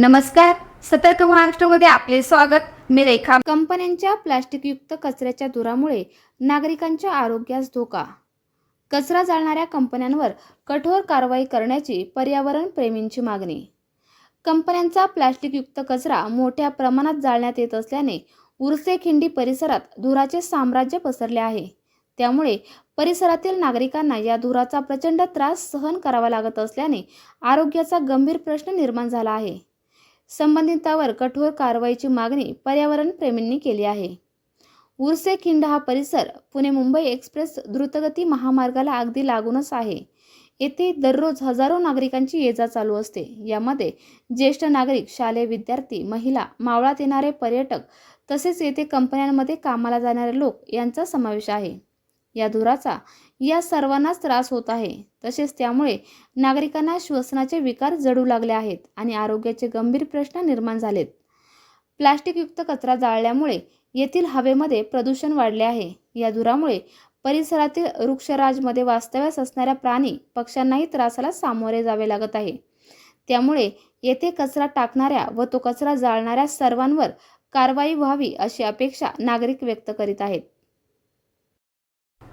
नमस्कार. सतर्क महाराष्ट्रामध्ये आपले स्वागत. मी रेखा. कंपन्यांच्या प्लास्टिकयुक्त कचऱ्याच्या धुरामुळे नागरिकांच्या आरोग्यास धोका. कचरा जाळणाऱ्या कंपन्यांवर कठोर कारवाई करण्याची पर्यावरण प्रेमींची मागणी. कंपन्यांचा प्लास्टिकयुक्त कचरा मोठ्या प्रमाणात जाळण्यात येत असल्याने उरसेखिंडी परिसरात धुराचे साम्राज्य पसरले आहे. त्यामुळे परिसरातील नागरिकांना या धुराचा प्रचंड त्रास सहन करावा लागत असल्याने आरोग्याचा गंभीर प्रश्न निर्माण झाला आहे. संबंधितांवर कठोर कारवाईची मागणी पर्यावरण प्रेमींनी केली आहे. उर्से खिंड हा परिसर पुणे मुंबई एक्सप्रेस द्रुतगती महामार्गाला अगदी लागूनच आहे. येथे दररोज हजारो नागरिकांची ये जा चालू असते. यामध्ये ज्येष्ठ नागरिक शालेय विद्यार्थी महिला मावळात येणारे पर्यटक तसेच येथे कंपन्यांमध्ये कामाला जाणारे लोक यांचा समावेश आहे. या धुराचा या सर्वांनाच त्रास होत आहे. तसेच त्यामुळे नागरिकांना श्वसनाचे विकार जडू लागले आहेत आणि आरोग्याचे गंभीर प्रश्न निर्माण झालेत. प्लास्टिकयुक्त कचरा जाळल्यामुळे येथील हवेमध्ये प्रदूषण वाढले आहे. या धुरामुळे परिसरातील वृक्षराजमध्ये वास्तव्यास असणाऱ्या प्राणी पक्ष्यांनाही त्रासाला सामोरे जावे लागत आहे. त्यामुळे येथे कचरा टाकणाऱ्या व तो कचरा जाळणाऱ्या सर्वांवर कारवाई व्हावी अशी अपेक्षा नागरिक व्यक्त करीत आहेत.